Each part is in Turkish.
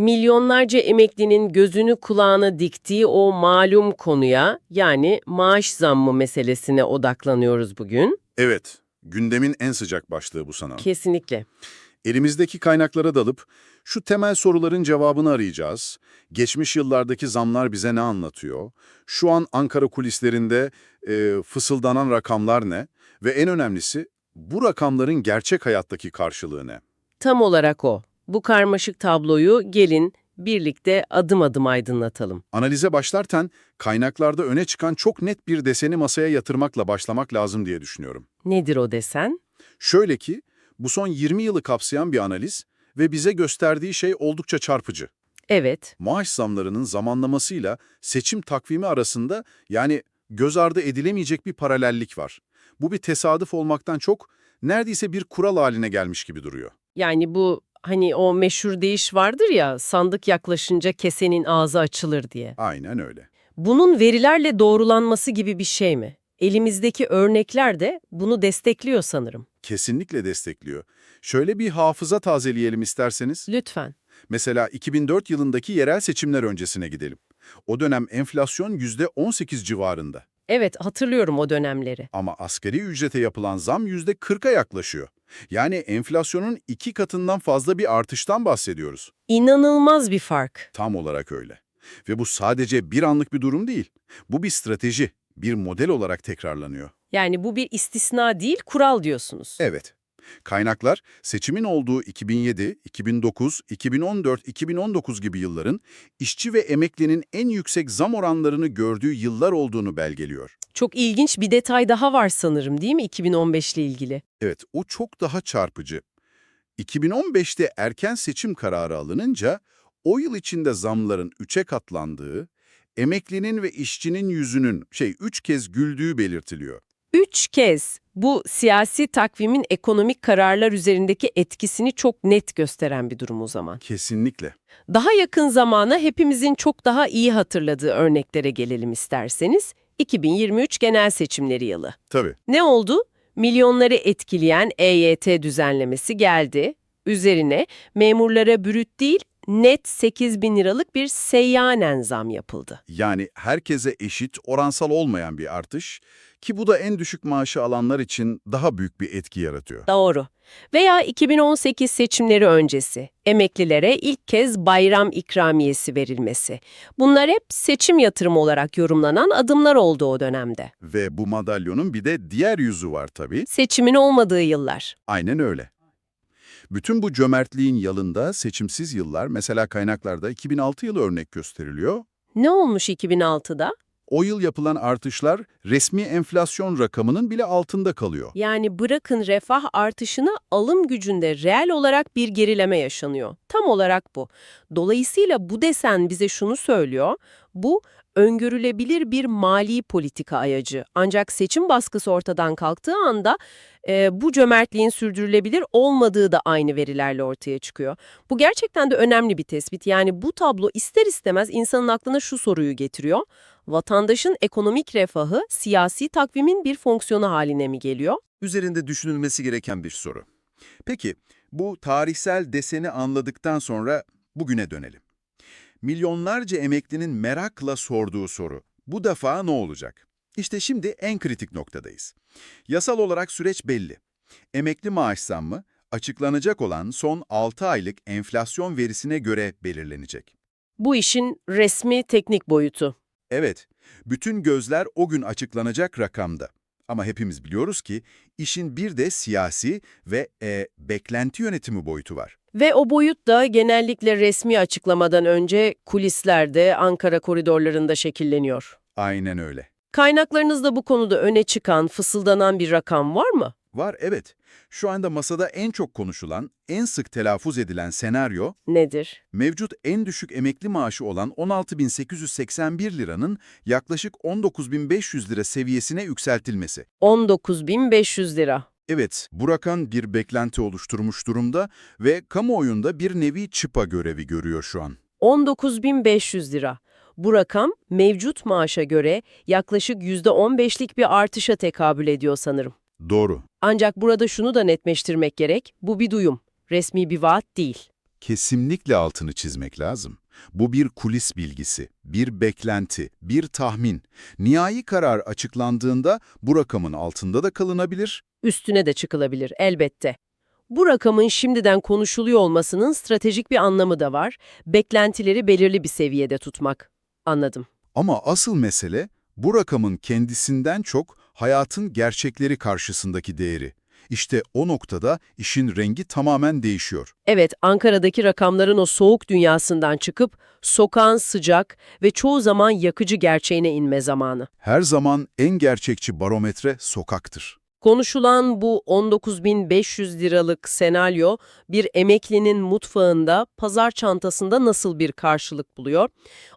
Milyonlarca emeklinin gözünü kulağını diktiği o malum konuya yani maaş zammı meselesine odaklanıyoruz bugün. Evet, gündemin en sıcak başlığı bu sana. Kesinlikle. Elimizdeki kaynaklara dalıp şu temel soruların cevabını arayacağız. Geçmiş yıllardaki zamlar bize ne anlatıyor? Şu an Ankara kulislerinde e, fısıldanan rakamlar ne? Ve en önemlisi bu rakamların gerçek hayattaki karşılığı ne? Tam olarak o. Bu karmaşık tabloyu gelin birlikte adım adım aydınlatalım. Analize başlarken kaynaklarda öne çıkan çok net bir deseni masaya yatırmakla başlamak lazım diye düşünüyorum. Nedir o desen? Şöyle ki, bu son 20 yılı kapsayan bir analiz ve bize gösterdiği şey oldukça çarpıcı. Evet, Maaş zamlarının zamanlamasıyla seçim takvimi arasında yani göz ardı edilemeyecek bir paralellik var. Bu bir tesadüf olmaktan çok neredeyse bir kural haline gelmiş gibi duruyor. yani bu hani o meşhur deyiş vardır ya sandık yaklaşınca kesenin ağzı açılır diye. Aynen öyle. Bunun verilerle doğrulanması gibi bir şey mi? Elimizdeki örnekler de bunu destekliyor sanırım. Kesinlikle destekliyor. Şöyle bir hafıza tazeleyelim isterseniz. Lütfen. Mesela 2004 yılındaki yerel seçimler öncesine gidelim. O dönem enflasyon %18 civarında. Evet, hatırlıyorum o dönemleri. Ama asgari ücrete yapılan zam %40'a yaklaşıyor. Yani enflasyonun iki katından fazla bir artıştan bahsediyoruz. İnanılmaz bir fark. Tam olarak öyle. Ve bu sadece bir anlık bir durum değil. Bu bir strateji, bir model olarak tekrarlanıyor. Yani bu bir istisna değil, kural diyorsunuz. Evet. Kaynaklar seçimin olduğu 2007, 2009, 2014, 2019 gibi yılların işçi ve emeklinin en yüksek zam oranlarını gördüğü yıllar olduğunu belgeliyor. Çok ilginç bir detay daha var sanırım değil mi 2015 ile ilgili? Evet, o çok daha çarpıcı. 2015'te erken seçim kararı alınınca o yıl içinde zamların 3'e katlandığı, emeklinin ve işçinin yüzünün şey 3 kez güldüğü belirtiliyor. Üç kez bu siyasi takvimin ekonomik kararlar üzerindeki etkisini çok net gösteren bir durum o zaman. Kesinlikle. Daha yakın zamana hepimizin çok daha iyi hatırladığı örneklere gelelim isterseniz. 2023 genel seçimleri yılı. Tabii. Ne oldu? Milyonları etkileyen EYT düzenlemesi geldi. Üzerine memurlara brüt değil, net 8 bin liralık bir seyyanen zam yapıldı. Yani herkese eşit, oransal olmayan bir artış ki bu da en düşük maaşı alanlar için daha büyük bir etki yaratıyor. Doğru. Veya 2018 seçimleri öncesi emeklilere ilk kez bayram ikramiyesi verilmesi. Bunlar hep seçim yatırımı olarak yorumlanan adımlar oldu o dönemde. Ve bu madalyonun bir de diğer yüzü var tabii. Seçimin olmadığı yıllar. Aynen öyle. Bütün bu cömertliğin yanında seçimsiz yıllar, mesela kaynaklarda 2006 yılı örnek gösteriliyor. Ne olmuş 2006'da? O yıl yapılan artışlar resmi enflasyon rakamının bile altında kalıyor. Yani bırakın refah artışını alım gücünde reel olarak bir gerileme yaşanıyor. Tam olarak bu. Dolayısıyla bu desen bize şunu söylüyor. Bu öngörülebilir bir mali politika ayacı. Ancak seçim baskısı ortadan kalktığı anda e, bu cömertliğin sürdürülebilir olmadığı da aynı verilerle ortaya çıkıyor. Bu gerçekten de önemli bir tespit. Yani bu tablo ister istemez insanın aklına şu soruyu getiriyor. Vatandaşın ekonomik refahı siyasi takvimin bir fonksiyonu haline mi geliyor? üzerinde düşünülmesi gereken bir soru. Peki, bu tarihsel deseni anladıktan sonra bugüne dönelim. Milyonlarca emeklinin merakla sorduğu soru, bu defa ne olacak? İşte şimdi en kritik noktadayız. Yasal olarak süreç belli. Emekli maaş zammı, açıklanacak olan son 6 aylık enflasyon verisine göre belirlenecek. Bu işin resmi teknik boyutu. Evet, bütün gözler o gün açıklanacak rakamda. Ama hepimiz biliyoruz ki işin bir de siyasi ve e, beklenti yönetimi boyutu var. Ve o boyut da genellikle resmi açıklamadan önce kulislerde, Ankara koridorlarında şekilleniyor. Aynen öyle. Kaynaklarınızda bu konuda öne çıkan, fısıldanan bir rakam var mı? Var evet. Şu anda masada en çok konuşulan, en sık telaffuz edilen senaryo, Nedir? mevcut en düşük emekli maaşı olan 16.881 liranın yaklaşık 19.500 lira seviyesine yükseltilmesi. 19.500 lira. Evet, bu rakam bir beklenti oluşturmuş durumda ve kamuoyunda bir nevi çıpa görevi görüyor şu an. 19.500 lira. Bu rakam mevcut maaşa göre yaklaşık %15'lik bir artışa tekabül ediyor sanırım. Doğru. Ancak burada şunu da netleştirmek gerek, bu bir duyum, resmi bir vaat değil. Kesinlikle altını çizmek lazım. Bu bir kulis bilgisi, bir beklenti, bir tahmin. Nihai karar açıklandığında bu rakamın altında da kalınabilir, Üstüne de çıkılabilir elbette. Bu rakamın şimdiden konuşuluyor olmasının stratejik bir anlamı da var. Beklentileri belirli bir seviyede tutmak. Anladım. Ama asıl mesele bu rakamın kendisinden çok hayatın gerçekleri karşısındaki değeri. İşte o noktada işin rengi tamamen değişiyor. Evet, Ankara'daki rakamların o soğuk dünyasından çıkıp sokağın sıcak ve çoğu zaman yakıcı gerçeğine inme zamanı. Her zaman en gerçekçi barometre sokaktır. Konuşulan bu 19.500 liralık senaryo bir emeklinin mutfağında, pazar çantasında nasıl bir karşılık buluyor?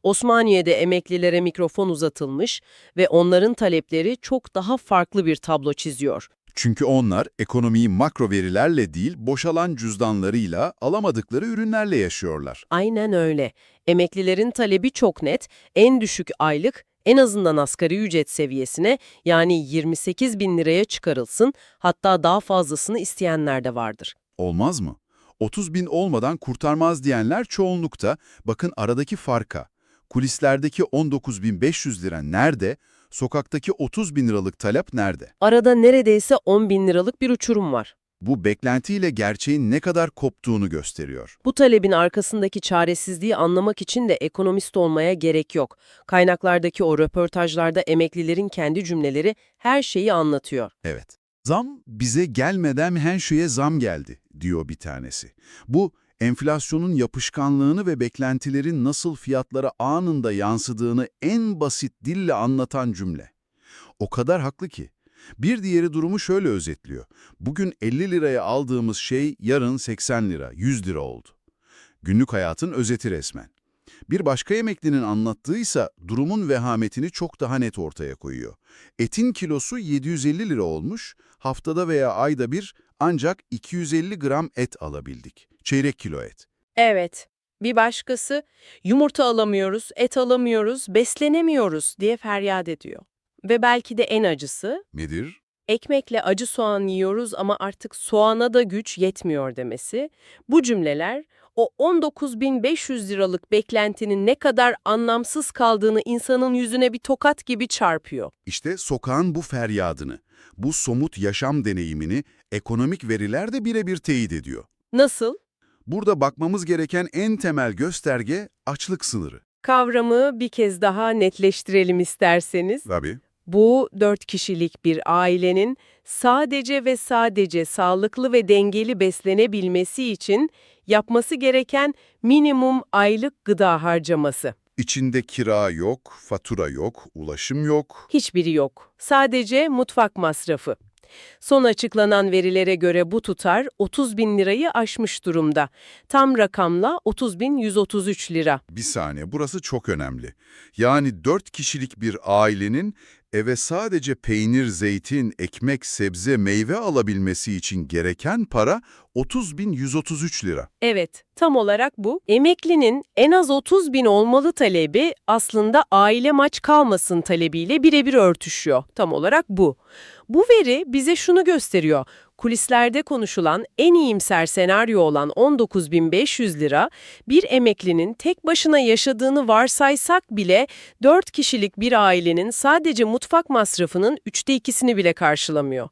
Osmaniye'de emeklilere mikrofon uzatılmış ve onların talepleri çok daha farklı bir tablo çiziyor. Çünkü onlar ekonomiyi makro verilerle değil boşalan cüzdanlarıyla alamadıkları ürünlerle yaşıyorlar. Aynen öyle. Emeklilerin talebi çok net, en düşük aylık en azından asgari ücret seviyesine yani 28 bin liraya çıkarılsın, hatta daha fazlasını isteyenler de vardır. Olmaz mı? 30 bin olmadan kurtarmaz diyenler çoğunlukta. Bakın aradaki farka. Kulislerdeki 19.500 lira nerede? Sokaktaki 30 bin liralık talep nerede? Arada neredeyse 10 bin liralık bir uçurum var. Bu beklentiyle gerçeğin ne kadar koptuğunu gösteriyor. Bu talebin arkasındaki çaresizliği anlamak için de ekonomist olmaya gerek yok. Kaynaklardaki o röportajlarda emeklilerin kendi cümleleri her şeyi anlatıyor. Evet. Zam bize gelmeden her şeye zam geldi, diyor bir tanesi. Bu, enflasyonun yapışkanlığını ve beklentilerin nasıl fiyatlara anında yansıdığını en basit dille anlatan cümle. O kadar haklı ki. Bir diğeri durumu şöyle özetliyor. Bugün 50 liraya aldığımız şey yarın 80 lira, 100 lira oldu. Günlük hayatın özeti resmen. Bir başka emeklinin anlattığıysa durumun vehametini çok daha net ortaya koyuyor. Etin kilosu 750 lira olmuş, haftada veya ayda bir ancak 250 gram et alabildik. Çeyrek kilo et. Evet. Bir başkası yumurta alamıyoruz, et alamıyoruz, beslenemiyoruz diye feryat ediyor. Ve belki de en acısı Nedir? ekmekle acı soğan yiyoruz ama artık soğana da güç yetmiyor demesi. Bu cümleler o 19.500 liralık beklentinin ne kadar anlamsız kaldığını insanın yüzüne bir tokat gibi çarpıyor. İşte sokağın bu feryadını, bu somut yaşam deneyimini ekonomik veriler de birebir teyit ediyor. Nasıl? Burada bakmamız gereken en temel gösterge açlık sınırı. Kavramı bir kez daha netleştirelim isterseniz. Tabii. Bu dört kişilik bir ailenin sadece ve sadece sağlıklı ve dengeli beslenebilmesi için yapması gereken minimum aylık gıda harcaması. İçinde kira yok, fatura yok, ulaşım yok. Hiçbiri yok. Sadece mutfak masrafı. Son açıklanan verilere göre bu tutar 30 bin lirayı aşmış durumda. Tam rakamla 30 bin 133 lira. Bir saniye, burası çok önemli. Yani dört kişilik bir ailenin eve sadece peynir, zeytin, ekmek, sebze, meyve alabilmesi için gereken para 30.133 lira. Evet, tam olarak bu. Emeklinin en az 30 bin olmalı talebi aslında aile maç kalmasın talebiyle birebir örtüşüyor. Tam olarak bu. Bu veri bize şunu gösteriyor. Kulislerde konuşulan en iyimser senaryo olan 19.500 lira, bir emeklinin tek başına yaşadığını varsaysak bile 4 kişilik bir ailenin sadece mutfak masrafının üçte ikisini bile karşılamıyor.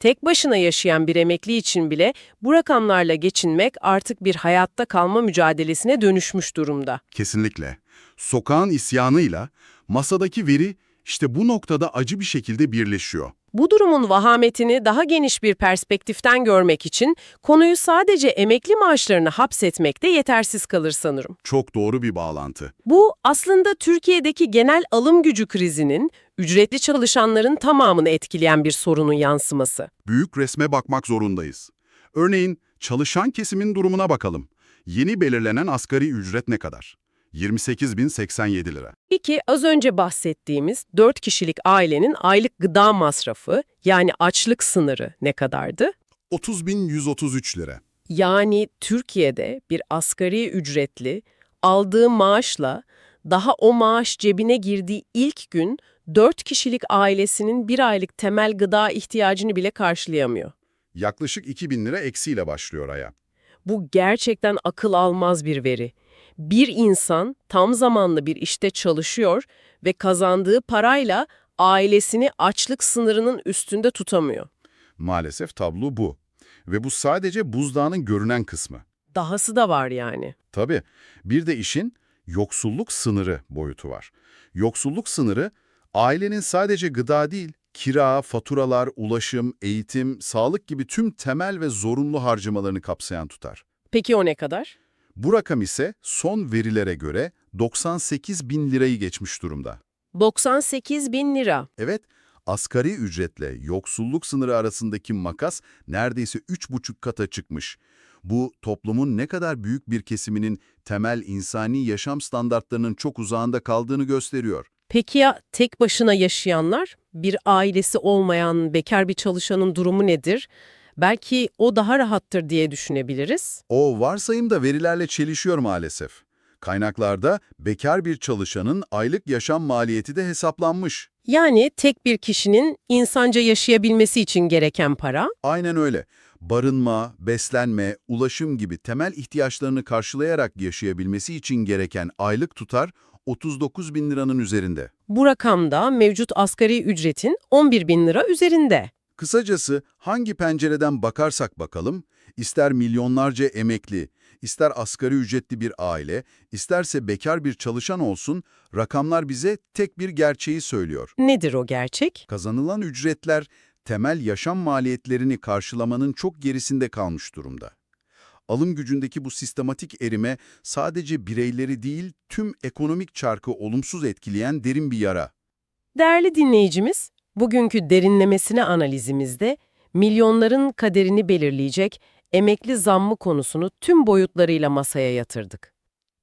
Tek başına yaşayan bir emekli için bile bu rakamlarla geçinmek artık bir hayatta kalma mücadelesine dönüşmüş durumda. Kesinlikle. Sokağın isyanıyla masadaki veri işte bu noktada acı bir şekilde birleşiyor. Bu durumun vahametini daha geniş bir perspektiften görmek için konuyu sadece emekli maaşlarını hapsetmekte yetersiz kalır sanırım. Çok doğru bir bağlantı. Bu aslında Türkiye'deki genel alım gücü krizinin ücretli çalışanların tamamını etkileyen bir sorunun yansıması. Büyük resme bakmak zorundayız. Örneğin çalışan kesimin durumuna bakalım. Yeni belirlenen asgari ücret ne kadar? 28.087 lira. Peki az önce bahsettiğimiz 4 kişilik ailenin aylık gıda masrafı yani açlık sınırı ne kadardı? 30.133 lira. Yani Türkiye'de bir asgari ücretli aldığı maaşla daha o maaş cebine girdiği ilk gün 4 kişilik ailesinin bir aylık temel gıda ihtiyacını bile karşılayamıyor. Yaklaşık 2000 lira eksiyle başlıyor aya. Bu gerçekten akıl almaz bir veri. Bir insan tam zamanlı bir işte çalışıyor ve kazandığı parayla ailesini açlık sınırının üstünde tutamıyor. Maalesef tablo bu. Ve bu sadece buzdağının görünen kısmı. Dahası da var yani. Tabii. Bir de işin yoksulluk sınırı boyutu var. Yoksulluk sınırı ailenin sadece gıda değil, kira, faturalar, ulaşım, eğitim, sağlık gibi tüm temel ve zorunlu harcamalarını kapsayan tutar. Peki o ne kadar? Bu rakam ise son verilere göre 98 bin lirayı geçmiş durumda. 98 bin lira. Evet, asgari ücretle yoksulluk sınırı arasındaki makas neredeyse 3,5 kata çıkmış. Bu toplumun ne kadar büyük bir kesiminin temel insani yaşam standartlarının çok uzağında kaldığını gösteriyor. Peki ya tek başına yaşayanlar? Bir ailesi olmayan bekar bir çalışanın durumu nedir? Belki o daha rahattır diye düşünebiliriz. O varsayım da verilerle çelişiyor maalesef. Kaynaklarda bekar bir çalışanın aylık yaşam maliyeti de hesaplanmış. Yani tek bir kişinin insanca yaşayabilmesi için gereken para, Aynen öyle. Barınma, beslenme, ulaşım gibi temel ihtiyaçlarını karşılayarak yaşayabilmesi için gereken aylık tutar 39 bin liranın üzerinde. bu rakamda mevcut asgari ücretin 11 bin lira üzerinde. Kısacası hangi pencereden bakarsak bakalım, ister milyonlarca emekli, ister asgari ücretli bir aile, isterse bekar bir çalışan olsun, rakamlar bize tek bir gerçeği söylüyor. Nedir o gerçek? Kazanılan ücretler temel yaşam maliyetlerini karşılamanın çok gerisinde kalmış durumda. Alım gücündeki bu sistematik erime sadece bireyleri değil tüm ekonomik çarkı olumsuz etkileyen derin bir yara. Değerli dinleyicimiz, bugünkü derinlemesine analizimizde milyonların kaderini belirleyecek emekli zammı konusunu tüm boyutlarıyla masaya yatırdık.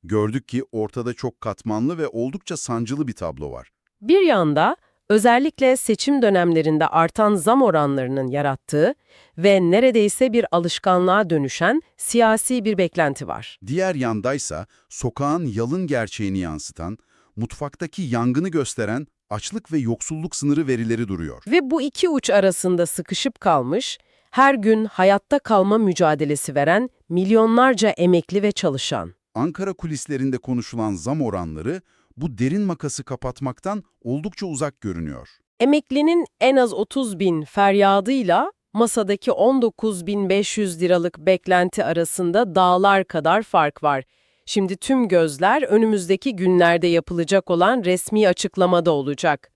Gördük ki ortada çok katmanlı ve oldukça sancılı bir tablo var. Bir yanda özellikle seçim dönemlerinde artan zam oranlarının yarattığı ve neredeyse bir alışkanlığa dönüşen siyasi bir beklenti var. Diğer yandaysa sokağın yalın gerçeğini yansıtan, mutfaktaki yangını gösteren açlık ve yoksulluk sınırı verileri duruyor. Ve bu iki uç arasında sıkışıp kalmış, her gün hayatta kalma mücadelesi veren milyonlarca emekli ve çalışan. Ankara kulislerinde konuşulan zam oranları bu derin makası kapatmaktan oldukça uzak görünüyor. Emeklinin en az 30 bin feryadıyla masadaki 19.500 liralık beklenti arasında dağlar kadar fark var. Şimdi tüm gözler önümüzdeki günlerde yapılacak olan resmi açıklamada olacak.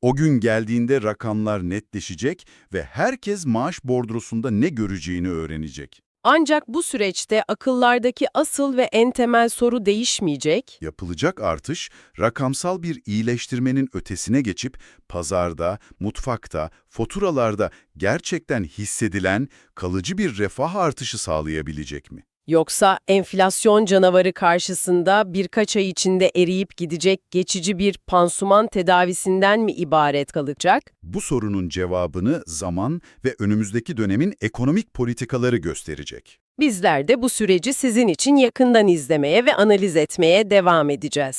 O gün geldiğinde rakamlar netleşecek ve herkes maaş bordrosunda ne göreceğini öğrenecek. Ancak bu süreçte akıllardaki asıl ve en temel soru değişmeyecek. Yapılacak artış, rakamsal bir iyileştirmenin ötesine geçip pazarda, mutfakta, faturalarda gerçekten hissedilen kalıcı bir refah artışı sağlayabilecek mi? Yoksa enflasyon canavarı karşısında birkaç ay içinde eriyip gidecek geçici bir pansuman tedavisinden mi ibaret kalacak? Bu sorunun cevabını zaman ve önümüzdeki dönemin ekonomik politikaları gösterecek. Bizler de bu süreci sizin için yakından izlemeye ve analiz etmeye devam edeceğiz.